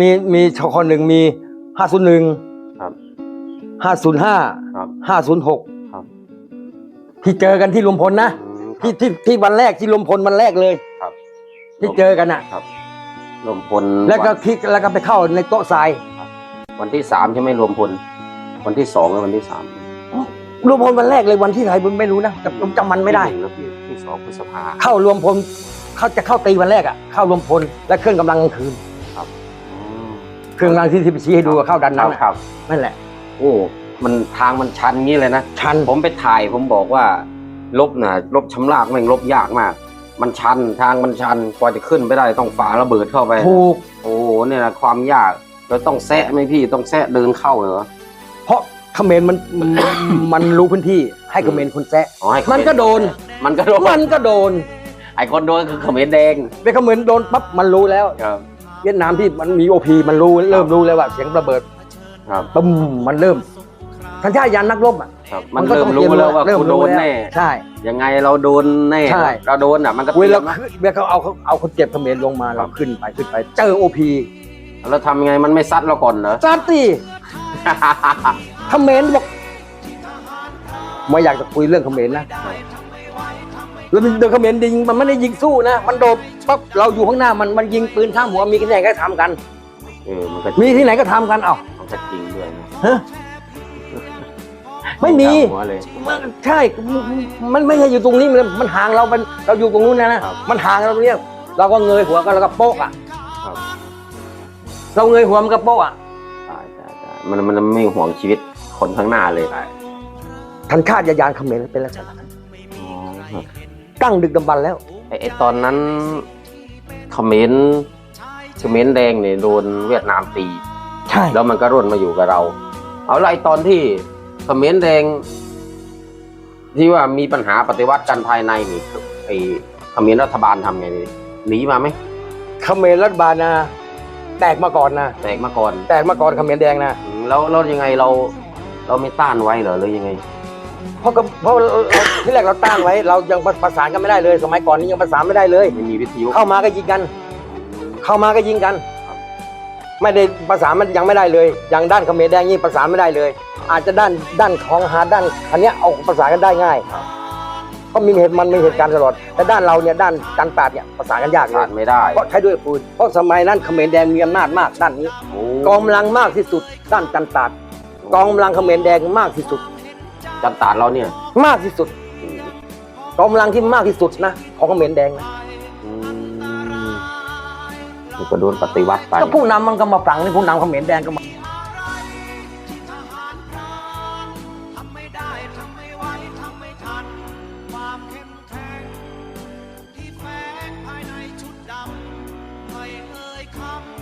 มีมีชคนหนึ่งมีห้าศูนย์หนึ่งครับห้าศูนย์ห้าครับห้าศูนย์หกครับ ที่เจอกันที่ลุมพลนะอืมที่ที่ที่วันแรกที่ลุมพลวันแรกเลยครับ ที่เจอกันอะครับรวมพลแล้วก็นที่แล้วก็ไปเข้าในโต๊ะทรายวันที่สามใช่ไหมรวมพลวันที่สองและวันที่สามรวมพลวันแรกเลยวันที่ไหนผมไม่รู้นะแต่ผมจำมันไม่ได้ที่หนึ่งแล้วพี่ที่สองพฤษภาเข้ารวมพลเขาจะเข้าตีวันแรกอะ เข้ารวมพลและเครื่องกำลังกลางคืนอืม เครื่องกำลังที่ที่ไปชี้ให้ดูอะเข้าดันนั้นคอะรับนั่นแหละ โอ้มันทางมันชันงี้เลยนะชันผมไปถ่ายผมบอกว่า ลบนะลบชำลากแม่งลบยากมาก มันชันทางมันชันกว่าจะขึ้นไปได้ต้องฝาระเบิดเข้าไปถูกโอ้โหเนี่ยนะความยากเราต้องแซะไหมพี่ต้องแซะเดินเข้าเหรอเพราะเขมรมันมันมันรู้พื้นที่ให้เขมรคนแซะอ๋อให้เขรมันก็โดน มันก็โดนมันก็โดนไอ้คนโดนคือเขมรแดงไปเขมรโดนปั๊บมันรู้แล้วครับ เวียดนามที่มันมีโอพีมันรู้เริ่มรู้แล้วว่าเสียงระเบิดครับปุ้มมันเริ่มทันท่ายานนักรบอะครับมันเริ่มรู้แล้วว่ากูโดนแน่ใช่ยังไงเราโดนแน่ใช่เราโดนอะมันก็เวเตรีลายมนะขึ้นเวลาเขาเอาเขาเอาคนเจ็บเขมรลงมาครัเราบขึ้นไปขึ้นไป เจอโอพีแล้วทำยังไงมันไม่ซัดเราก่อนเหรอซาตีเขมรบอกไม่อยากจะคุยเรื่องเขมรนะ แล้วมันโดนเขมรยิงมันไม่ได้ยิงสู้นะ มันโดนปั๊บเราอยู่ข้างหน้ามันมันยิงปืนข้ามหัวมีที่ไหนก็ทำกัน เออมันก็มีที่ไหนก็ทำกันเอ้ามันก็จริงด้วยนะฮะไม่มีจับหัวเลย มันใช่มันไม่ใช่อยู่ตรงนี้มันมันห่างเรามันเราอยู่ตรงนู้นนะนะครับ มันห่างเราตรงเนี้ยเราก็เงยหัวกันแล้วก็โป๊กอะครับเราเงยหัวมันก็โป๊กอะตายตายตายมันมันไม่ห่วงชีวิตคนข้างหน้าเลยทันคาดยายานเขมรเป็นลักษณะนั้นอ๋อครับ ตั้งดึกดำบรรพ์แล้ว ไอ้ไอ้ตอนนั้นเขมรเขมรแดงเนี่ยโดนเวียดนามตี ใช่แล้วมันก็ร่นมาอยู่กับเรา เอาละไอ้ตอนที่เขมรแดง ที่ว่ามีปัญหาปฏิวัติกันภายในนี่ไอ้เขมรรัฐบาลทำไงนี่หนีมาไหมเขมรรัฐบาลนะแตกมาก่อนนะแตกมาก่อนแตกมาก่อนเขมรแดงนะ อืมแล้วแล้วยังไงเรา เราไม่ต้านไว้เหรอหรือยังไง เพราะก็เพราะเราเราที่แรกเราตั้งไว้ เรายังประสานกันไม่ได้เลย สมัยก่อนนี้ยังประสานไม่ได้เลย ไม่มีวิทยุเข้ามาก็ยิงกัน เข้ามาก็ยิงกัน ไม่ได้ประสานมันยังไม่ได้เลยอย่างด้านเขมรแดงนี่ประสานไม่ได้เลย อาจจะด้านด้านของหาด้านอันเนี้ยเอาประสานกันได้ง่ายเพราะมีเหตุมันมีเหตุการณ์ตลอดแต่ด้านเราเนี่ยด้านกันตาดเนี่ยประสานกันยากเลต้ายนไม่ได้เพราะใช้ด้วยปืนเพราะสมัยนั้นเขมรแดงมีอำนาจมากด้านนี้ โอ้กองกำลังมากที่สุดด้านกันตาดกองกำลังเขมรแดงมากที่สุด จันตาดเราเนี่ย มากที่สุดกองกำลังที่มากที่สุดนะของเขมรแดงนะอืมก็โดนปฏิวัติไปก็ผู้นำมันก็มาฝังนี่ผู้นำเขมรแดงก็มาไม่เอ่ยคำ